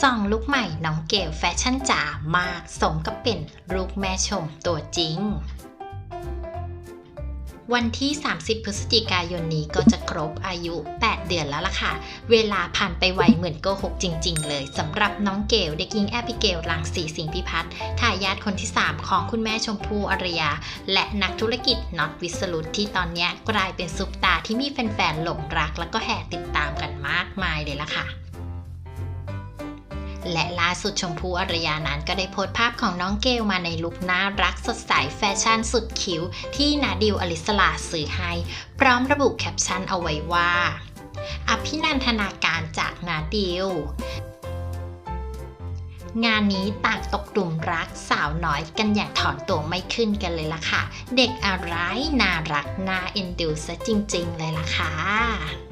ส่องลุกใหม่น้องเกลแฟชั่นจ๋ามาก สมกับเป็นลูกแม่ชมตัวจริง วันที่ 30 พฤศจิกายนนี้ก็จะครบอายุ 8 เดือนแล้วล่ะค่ะ เวลาผ่านไปไวเหมือนโกหกจริง ๆ เลยสำหรับน้องเกลเด็กหญิงแอบิเกลลังสีสิงพิพัฒน์ทายาทคนที่ 3 ของคุณแม่ชมพู่อารยา และนักธุรกิจน็อตวิสรุตที่ตอนนี้กลายเป็นซุปตาที่มีแฟนๆหลงรัก แล้วก็แห่ติดตามกันมากมายเลยล่ะค่ะ และล่าสุดชมพูอารยานั้นก็ได้โพสต์ภาพของน้องเกลมาในลุคน่ารักสดใสแฟชั่นสุดคิ้ว ที่นาดิวอลิสลาซื้อให้ พร้อมระบุแคปชั่นเอาไว้ว่า อภินันทนาการจากนาดิวงานนี้ต่างตกกลุ่มรักสาวน้อยกันอย่างถอนตัวไม่ขึ้นกันเลยล่ะค่ะ เด็กอะไรน่ารักน่าเอ็นดูซะจริง ๆ เลยล่ะค่ะ